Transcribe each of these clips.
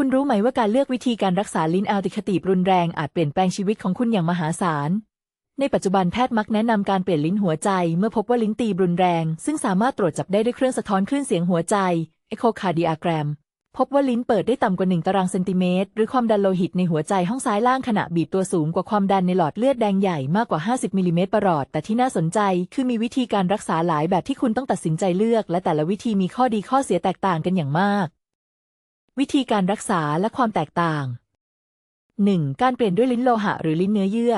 คุณรู้ไหมว่าการเลือกวิธีการรักษาลิ้นอัลติคติรุนแรงอาจเปลี่ยนแปลงชีวิตของคุณอย่างมหาศาล ในปัจจุบันแพทย์มักแนะนำการเปลี่ยนลิ้นหัวใจ เมื่อพบว่าลิ้นตีบรุนแรง ซึ่งสามารถตรวจจับได้ด้วยเครื่องสะท้อนคลื่นเสียงหัวใจ echocardiogram พบว่าลิ้นเปิดได้ต่ำกว่า 1 ตารางเซนติเมตร หรือความดันโลหิตในหัวใจห้องซ้ายล่างขณะบีบตัวสูงกว่าความดันในหลอดเลือดแดงใหญ่มากกว่า 50มิลลิเมตรประหลอด แต่ที่น่าสนใจคือมีวิธีการรักษาหลายแบบที่คุณต้องตัดสินใจเลือก และแต่ละวิธีมีข้อดีข้อเสียแตกต่างกันอย่างมาก วิธีการรักษาและความแตกต่าง 1. การเปลี่ยนด้วยลิ้นโลหะหรือลิ้นเนื้อเยื่อ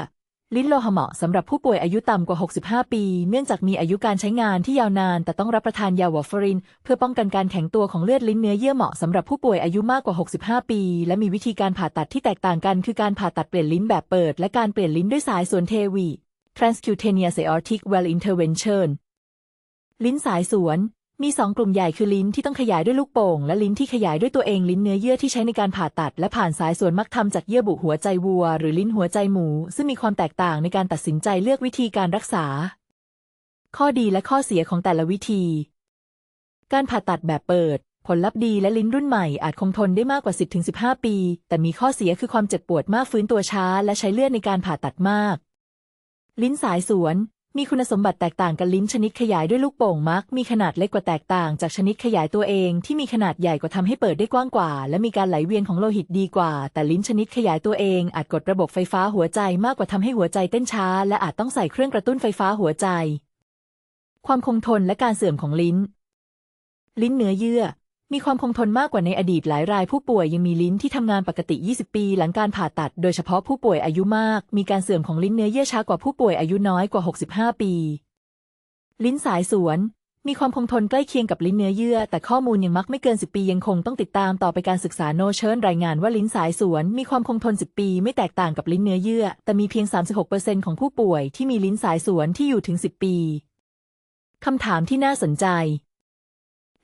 ลิ้นโลหะเหมาะสำหรับผู้ป่วยอายุต่ำกว่า 65 ปี เนื่องจากมีอายุการใช้งานที่ยาวนาน แต่ต้องรับประทานยาวอร์ฟาริน เพื่อป้องกันการแข็งตัวของเลือดลิ้นเนื้อเยื่อเหมาะสำหรับผู้ป่วยอายุมากกว่า 65 ปี และมีวิธีการผ่าตัดที่แตกต่างกัน คือการผ่าตัดเปลี่ยนลิ้นแบบเปิด และการเปลี่ยนลิ้นด้วยสายส่วนเทวี transcutaneous aortic well intervention ลิ้นสายสวน มีสองกลุ่มใหญ่คือลิ้นที่ต้องขยายด้วยลูกโป่งและลิ้นที่ขยายด้วยตัวเองลิ้นเนื้อเยื่อที่ใช้ในการผ่าตัด และผ่านสายส่วนมักทำจากเยื่อบุหัวใจวัว หรือลิ้นหัวใจหมู ซึ่งมีความแตกต่างในการตัดสินใจเลือกวิธีการรักษา ข้อดีและข้อเสียของแต่ละวิธี การผ่าตัดแบบเปิด ผลลัพธ์ดีและลิ้นรุ่นใหม่อาจคงทนได้มากกว่า 10-15 ปี แต่มีข้อเสียคือความเจ็บปวดมากฟื้นตัวช้า และใช้เลือดในการผ่าตัดมาก ลิ้นสายสวน มีคุณสมบัติแตกต่างกันลิ้นชนิดขยายด้วยลูกโป่งมัก มีขนาดเล็กกว่าแตกต่างจากชนิดขยายตัวเองที่มีขนาดใหญ่กว่าทำให้เปิดได้กว้างกว่า และมีการไหลเวียนของโลหิตดีกว่า แต่ลิ้นชนิดขยายตัวเองอาจกดระบบไฟฟ้าหัวใจมากกว่าทำให้หัวใจเต้นช้า และอาจต้องใส่เครื่องกระตุ้นไฟฟ้าหัวใจ ความคงทนและการเสื่อมของลิ้น ลิ้นเนื้อเยื่อ มีความคงทนมากกว่าในอดีตหลายรายผู้ป่วยยังมีลิ้นที่ทำงานปกติ 20 ปี หลังการผ่าตัด โดยเฉพาะผู้ป่วยอายุมาก มีการเสื่อมของลิ้นเนื้อเยื่อช้ากว่าผู้ป่วยอายุน้อยกว่า 65 ปี ลิ้นสายสวน มีความคงทนใกล้เคียงกับลิ้นเนื้อเยื่อ แต่ข้อมูลยังมักไม่เกิน 10 ปียังคงต้องติดตามต่อไปการศึกษาโนเชิญรายงานว่าลิ้นสายสวน มีความคงทน 10 ปี ไม่แตกต่างกับลิ้นเนื้อเยื่อ แต่มีเพียง 36%ของผู้ป่วยที่มีลิ้นสายสวนที่อยู่ถึง 10 ปีคำถามที่น่าสนใจ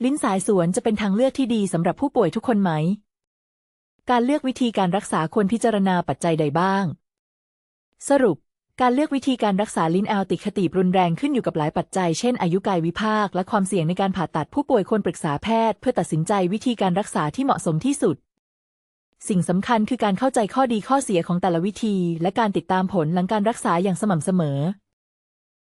ลิ้นสายสวนจะเป็นทางเลือกที่ดีสำหรับผู้ป่วยทุกคนไหม การเลือกวิธีการรักษาควรพิจารณาปัจจัยใดบ้าง สรุป การเลือกวิธีการรักษาลิ้นอัลติคติรุนแรงขึ้นอยู่กับหลายปัจจัย เช่นอายุกายวิภาค และความเสี่ยงในการผ่าตัดผู้ป่วยควรปรึกษาแพทย์ เพื่อตัดสินใจวิธีการรักษาที่เหมาะสมที่สุด สิ่งสำคัญคือการเข้าใจข้อดีข้อเสียของแต่ละวิธี และการติดตามผลหลังการรักษาอย่างสม่ำเสมอ